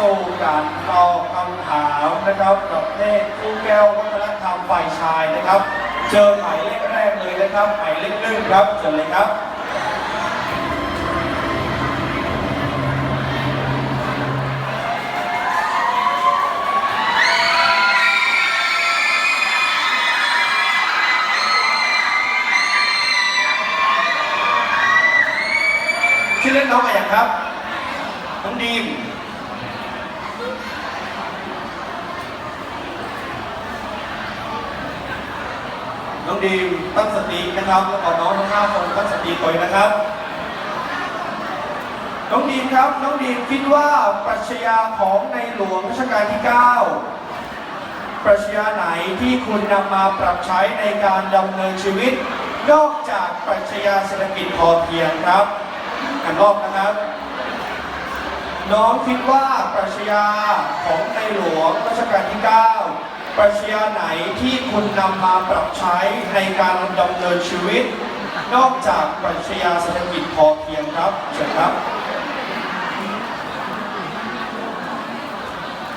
สู่การตอบคำถามนะครับกับเลขคู่แก้ววัฒนธรรมฝ่ายชายนะครับ เจอหมายเลขแรกเลยนะครับหมายเลขหนึ่งครับเชิญเลยครับชื่อเล่นน้องอะไรครับ น้องดีม น้องดีมตั้งสตินะครับแล้วก็น้องทั้งห้าคนตั้งสติตัวเองนะครับ น้องดีมครับ น้องดีมคิดว่าปรัชญาของในหลวงรัชกาลที่ 9 ปรัชญาไหนที่คุณนำมาปรับใช้ในการดำเนินชีวิต นอกจากปรัชญาเศรษฐกิจพอเพียงครับกันรอบนะครับน้องคิดว่าปรัชญาของในหลวงรัชกาลที่ 9 ปรัชญาไหนที่คุณนำมาปรับใช้ในการดำเนินชีวิต นอกจากปรัชญาเศรษฐกิจพอเพียงครับเชิญครับ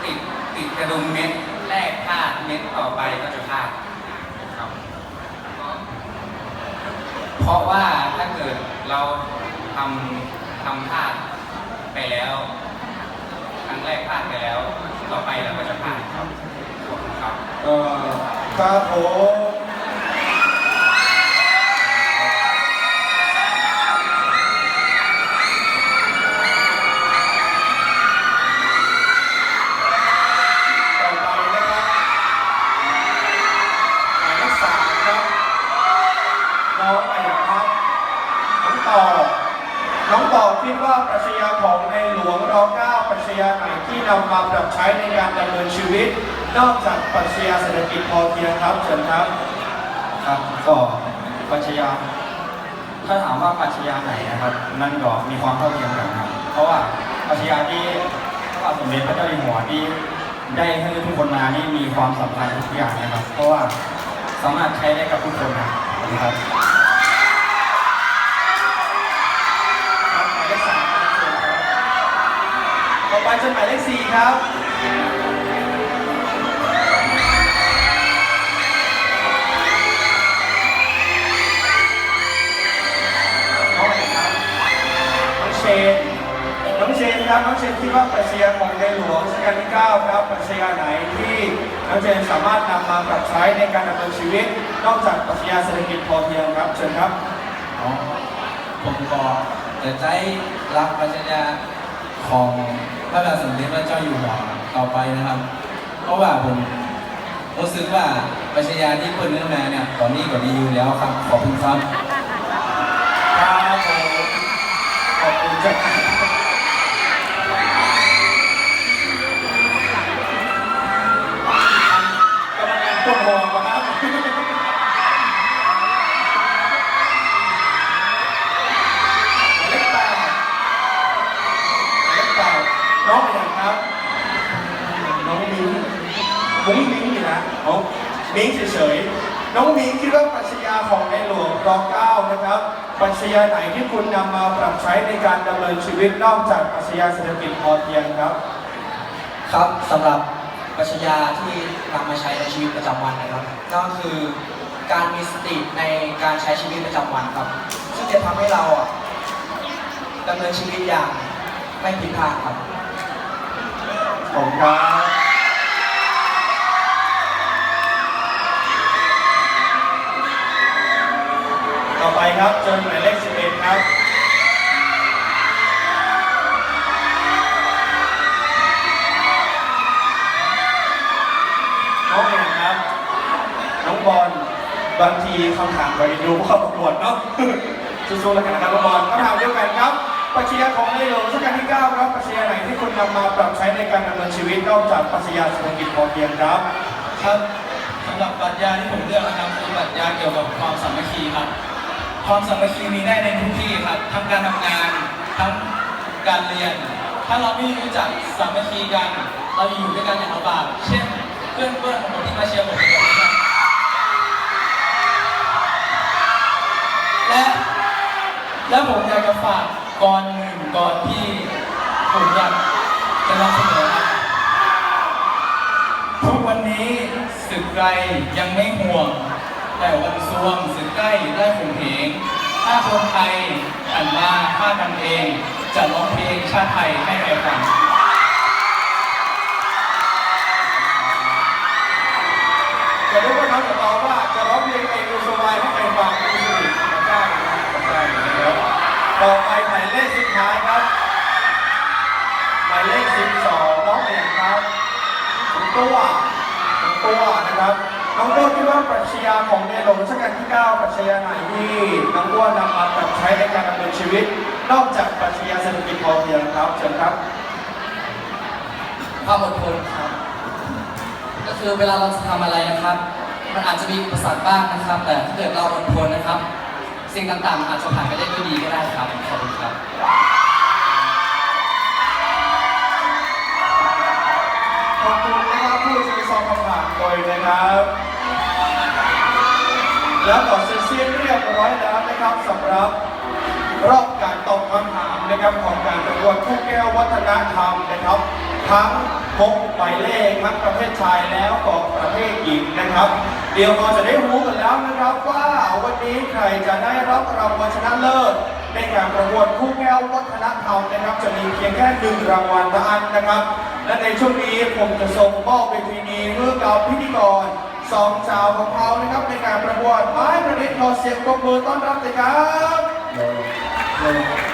ติดติดกระดุมเม็ดแรกพลาดเม็ดต่อไปก็จะพลาดครับเพราะว่าถ้าเกิดเราทำทำพลาดไปแล้ว ครั้งแรกพลาดไปแล้ว ต่อไปเราก็จะพลาดครับขอบคุณครับ เอ่อครับผมต่อไปนะครับหมายเลขสามครับน้องอะไรครับน้องต่อ น้องต่อคิดว่าปรัชญาของในหลวงรอเก้าปรัชญาไหนที่นำมาปรับใช้ในการดำเนินชีวิต นอกจากปรัชญาเศรษฐกิจพอเพียงครับเชิญครับครับก็ปรัชญาถ้าถามว่าปรัชญาไหนนะครับนั่นก็มีความเท่าเทียมกันครับเพราะว่าปรัชญาที่พระบาทสมเด็จพระเจ้าอยู่หัวที่ได้ให้ทุกคนมานี่มีความสำคัญทุกอย่างนะครับ เพราะว่าสามารถใช้ได้กับทุกคนนะครับครับหมายเลขสามครับเชิญครับต่อไปจะหมายเลขสี่ครับ ชนครับน้องเชนคิดว่าปรัชญาของในหลวงรัชกาลที่9ครับปรัชญาไหนที่น้องเชนสามารถนำมาปรับใช้ในการดำเนินชีวิต นอกจากปรัชญาเศรษฐกิจพอเพียงครับเชิญครับอ๋อผมก็จะใจรักปรัชญาของพระบาทสมเด็จพระเจ้าอยู่หัวต่อไปนะครับ เพราะว่าผมรู้สึกว่าปรัชญาที่เพิ่นเนื้อมาเนี่ยตอนนี้ก็ดีอยู่แล้วครับขอบคุณครับครับผมขอบคุณจ้า งอยู่นะน้องมิ้งเฉยๆ น้องมิ้งคิดว่าปรัชญาของในหลวงรอเก้านะครับ ปรัชญาไหนที่คุณนำมาปรับใช้ในการดำเนินชีวิตนอกจากปรัชญาเศรษฐกิจพอเพียงครับ ครับสำหรับปรัชญาที่นำมาใช้ในชีวิตประจำวันนะครับ ก็คือการมีสติในการใช้ชีวิตประจำวันครับ ซึ่งจะทำให้เราอะดำเนินชีวิตอย่างไม่ผิดพลาดครับ ขอบคุณครับ ต่อไปครับเจอหมายเลข11ครับน้องเองครับ น้องบอลบางทีคำถามก็ยังดูเข้าประกวดเนาะสู้ๆแล้วกันนะครับน้องบอลคำถามเดียวกันครับปรัชญาของในหลวงรัชกาลที่ 9 ครับปรัชญาไหนที่คุณนำมาปรับใช้ในการดำเนินชีวิตนอกจากปรัชญาเศรษฐกิจพอเพียงครับ ครับสำหรับปรัชญาที่ผมเลือกนะครับคือปรัชญาเกี่ยวกับความสามัคคีครับ ความสามัคคีมีได้ในทุกที่ครับทั้งการทำงานทั้งการเรียน ถ้าเราไม่รู้จักสามัคคีกัน เราอยู่ด้วยกันอย่างลำบากเช่น เพื่อนเพื่อนของผมที่มาเชียร์ผมครับและและผมอยากจะฝากก่อนหนึ่งก่อนที่ผมอยากจะนำเสนอครัทุกวันนี้สึกไกลยังไม่ห่วง แต่วันซวงสึกใกล้ได้ข่มเหงถ้าคนไทยหันมาฆ่ากันเอง จะร้องเพลงชาติไทยให้ใครฟังจะรู้ว่าน้องจะตอบว่าจะร้องเพลงเองดูสบายให้ใครฟังไม่ใช่ใช่ใช่นะครับต่อไปหมายเลขสุดท้ายครับหมายเลขสิบสองน้องเอกครับถุงตัวถุงตัว น้องตัวคิดว่าปรัชญาของในหลวงรัชกาลที่ 9 ปรัชญาไหนที่น้องตัวนำมาปรับใช้ในการดำเนินชีวิต นอกจากปรัชญาเศรษฐกิจพอเพียงครับเชิญครับความอดทนครับ ก็คือเวลาเราจะทำอะไรนะครับ มันอาจจะมีอุปสรรคบ้างนะครับ แต่ถ้าเกิดเราอดทนนะครับ สิ่งต่างๆอาจจะผ่านไปได้ด้วยดีก็ได้ครับขอบคุณครับ คำถามโดยนะครับ แล้วก็เสร็จสิ้นเรียบร้อยแล้วนะครับสำหรับรอบการตอบคำถามนะครับของการประกวดคู่แก้ววัฒนธรรมนะครับ ทั้งหกหมายเลขทั้งประเภทชายแล้วก็ประเภทหญิงนะครับ เดี๋ยวเราจะได้รู้กันแล้วนะครับว่าวันนี้ใครจะได้รับรางวัลชนะเลิศในการประกวดคู่แก้ววัฒนธรรมนะครับ จะมีเพียงแค่หนึ่งรางวัลเท่านั้นนะครับ และในช่วงนี้ผมจะส่งมอบเวทีนี้เพื่อกับพิธีกรสองสาวของเขานะครับในการประกวดไม้ประดิษฐ์ขอเสียงปรบมือต้อนรับเลยครับ